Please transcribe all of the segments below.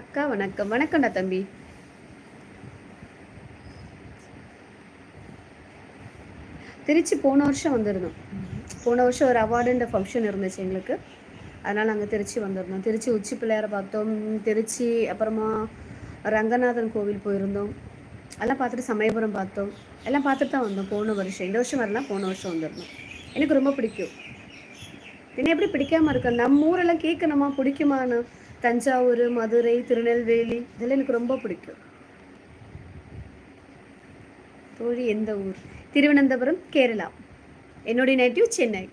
அக்கா வணக்கம். வணக்கம்டா தம்பி. திருச்சி போன வருஷம் வந்திருந்தோம். போன வருஷம் ஒரு அவார்டுன்ற ஃபங்க்ஷன் இருந்துச்சு எங்களுக்கு. அதனால் நாங்கள் திருச்சி வந்திருந்தோம். திருச்சி உச்சி பிள்ளையாரை பார்த்தோம். திருச்சி அப்புறமா ரங்கநாதன் கோவில் போயிருந்தோம். எல்லாம் பார்த்துட்டு சமயபுரம் பார்த்தோம். எல்லாம் பார்த்துட்டு தான் வந்தோம். போன வருஷம். இந்த வருஷம் வரலாம் போன வருஷம் வந்திருந்தோம். எனக்கு ரொம்ப பிடிக்கும். என்ன எப்படி பிடிக்காம இருக்க? நம்ம ஊரெல்லாம் கேட்கணுமா? பிடிக்குமான்னு? தஞ்சாவூர் மதுரை திருநெல்வேலி இதெல்லாம் எனக்கு ரொம்ப பிடிக்கும். தோழி எந்த ஊர்? திருவனந்தபுரம் கேரளா. என்னுடைய நேட்டிவ் சென்னை.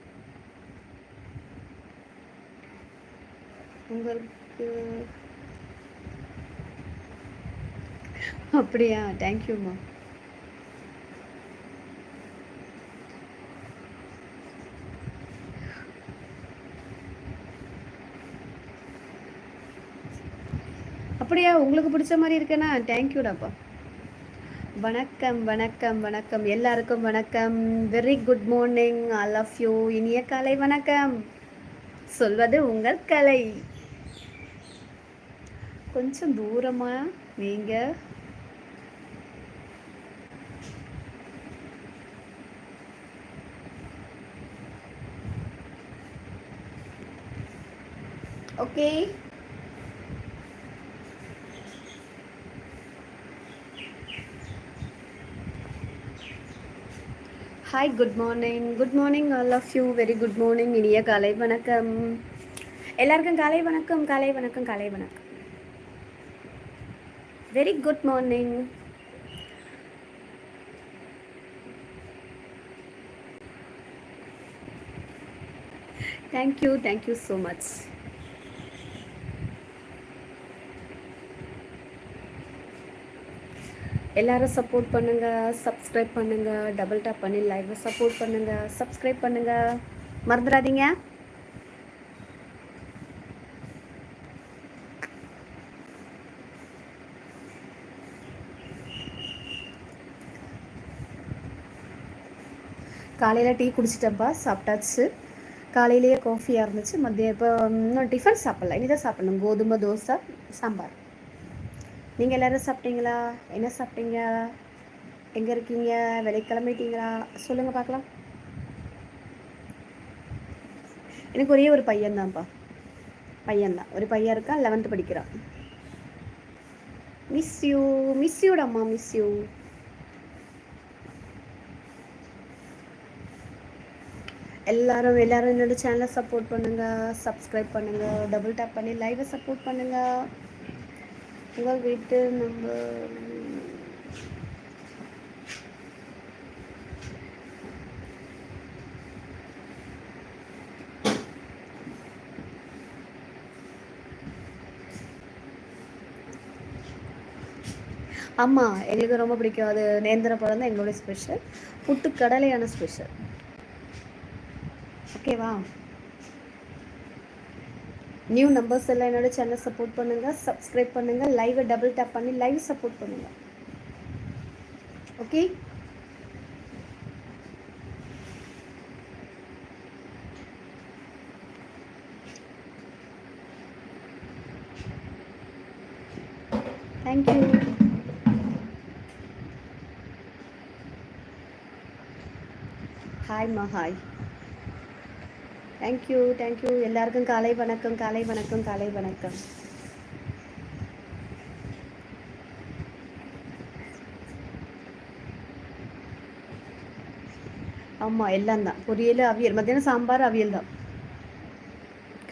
உங்களுக்கு அப்படியா? தேங்க்யூம்மா அப்படியா? உங்களுக்கு பிடிச்ச மாதிரி இருக்கேனா? தேங்க்யூடாப்பா வணக்கம் வணக்கம் வணக்கம். எல்லாருக்கும் வணக்கம். Very good morning I love you இனிய காலை வணக்கம். சொல்வது உங்கள் கலை. கொஞ்சம் தூரமா நீங்க. Okay hi good morning good morning all of you very good morning இனிய காலை வணக்கம். எல்லாருக்கும் காலை வணக்கம் காலை வணக்கம் காலை வணக்கம். Very good morning thank you thank you so much எல்லாரும் சப்போர்ட் பண்ணுங்கள் சப்ஸ்கிரைப் பண்ணுங்கள் டபுள் டேப் பண்ணி லைவை சப்போர்ட் பண்ணுங்கள் சப்ஸ்கிரைப் பண்ணுங்கள் மறந்துடாதீங்க. காலையில் டீ குடிச்சிட்டப்பா சாப்பிட்டாச்சு. காலையிலேயே காஃபியாக இருந்துச்சு. மதியம் இப்போ இன்னும் டிஃபன் சாப்பிட்ல. இனிதான் சாப்பிட்ணும். கோதுமை தோசை சாம்பார். நீங்கள் எல்லோரும் சாப்பிட்டீங்களா? என்ன சாப்பிட்டீங்க? எங்கே இருக்கீங்க? வெளியே கிளம்பிட்டீங்களா? சொல்லுங்கள் பார்க்கலாம். எனக்கு ஒரே ஒரு பையன்தான்ப்பா. பையன்தான். ஒரு பையன் இருக்கான் லெவன்த்து படிக்கிறான். மிஸ் யூ மிஸ் யூடம்மா மிஸ் யூ எல்லாரும் எல்லாரும் என்னோட சேனலை சப்போர்ட் பண்ணுங்க. சப்ஸ்கிரைப் பண்ணுங்க. டபுள் டேப் பண்ணி லைவை சப்போர்ட் பண்ணுங்க. உங்கள் வீட்டு நம்பர் ஆமாம் எங்களுக்கு ரொம்ப பிடிக்கும். அது நேந்திர பழம் தான் எங்களுடைய ஸ்பெஷல் புட்டு கடலையான ஸ்பெஷல் ஓகேவா நியூ நம்பர்ஸ் எல்லாம் என்னோட சேனல் சப்போர்ட் பண்ணுங்கள் சப்ஸ்கிரைப் பண்ணுங்கள் லைவை டபுள் டேப் பண்ணி லைவ் சப்போர்ட் பண்ணுங்கள் okay thank you ஹாய்மா hi thank you thank you எல்லாருக்கும் காலை வணக்கம் காலை வணக்கம் காலை வணக்கம். ஆமாம் எல்லாம் தான். பொரியல் அவியல். மத்தியானம் சாம்பார் அவியல் தான்.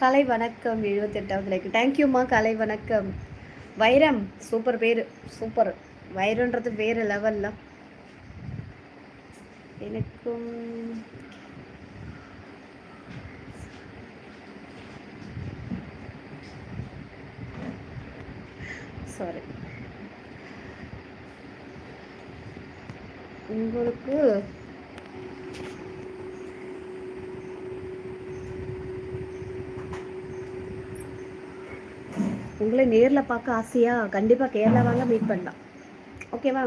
கலை வணக்கம் எழுபத்தெட்டாவது லைக் தேங்க்யூம்மா கலை வணக்கம். வைரம் சூப்பர் பேர். சூப்பர் வைரன்றது வேறு லெவலில் எனக்கும் சாரி உங்களுக்கு உங்களை நேரில் பார்க்க ஆசையா? கண்டிப்பாக கேரளா வாங்க மீட் பண்ணலாம். ஓகேவா